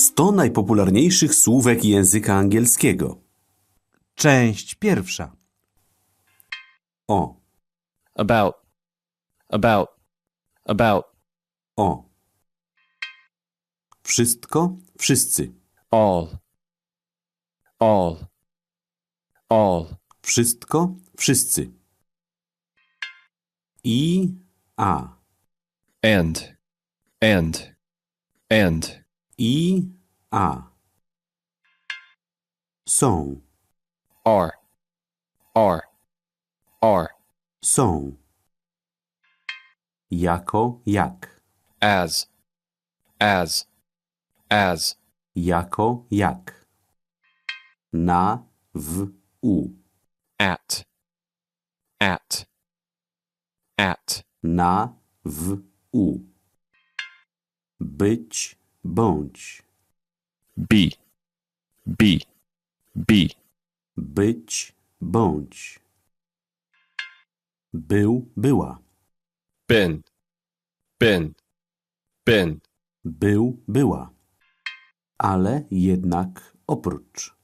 100 najpopularniejszych słówek języka angielskiego. Część pierwsza. O, about, about, about, o. Wszystko, wszyscy. all, all, all, Wszystko, wszyscy. I, a. and, and, and, I, a. Są, R R R są. Jako, jak. as, as, as, Jako, jak. Na, w, u. at, at, at, Na, w, u. Być, bądź. be, be, be, Być, bądź. Był, była. been, been, been, Był, była. Ale jednak oprócz.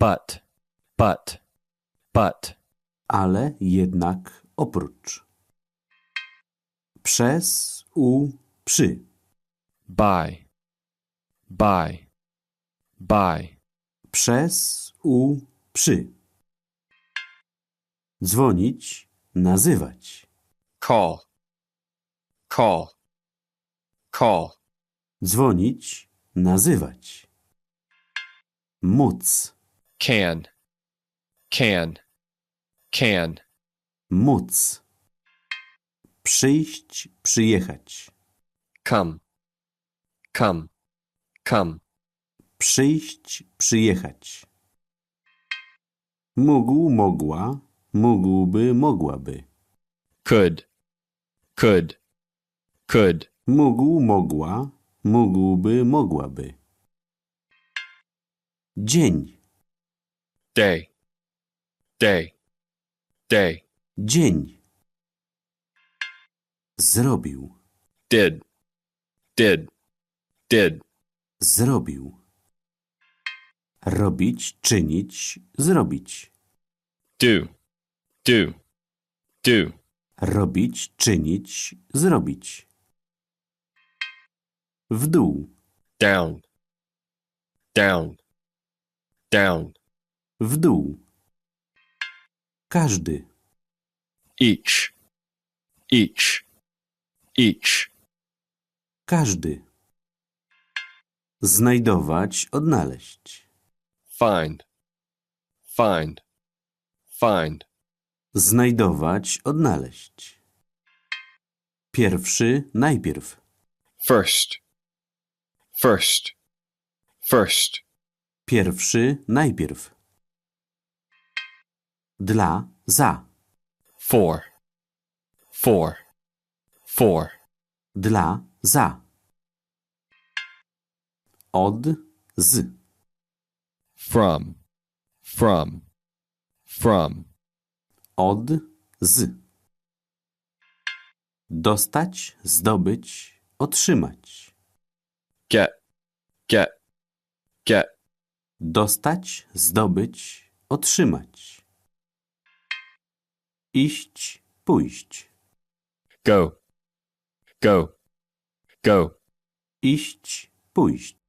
but, but, but, Ale jednak oprócz. Przez, u, przy. by, by, by, Przez, u, przy. Dzwonić, nazywać. call, call, call, Dzwonić, nazywać. Móc, can, can, can, móc. Przyjść, przyjechać. come, come, come, Przyjść, przyjechać. Mógł, mogła, mógłby, mogłaby. could, could, could, Mógł, mogła, mógłby, mogłaby. Dzień, day, day, day, dzień. Zrobił, did, did, did, zrobił. Robić, czynić, zrobić. do, do, do, Robić, czynić, zrobić. W dół, down, down, down, w dół. Każdy, each, each, each, każdy. Znajdować, odnaleźć. find, find, find, Znajdować, odnaleźć. Pierwszy, najpierw. first, first, first, Pierwszy, najpierw. Dla, za. for, for, for, Dla, za. Od, z. from, from, from, Od, z. Dostać, zdobyć, otrzymać. get, get, get, Dostać, zdobyć, otrzymać. Iść, pójść. go, go, go, Iść, pójść.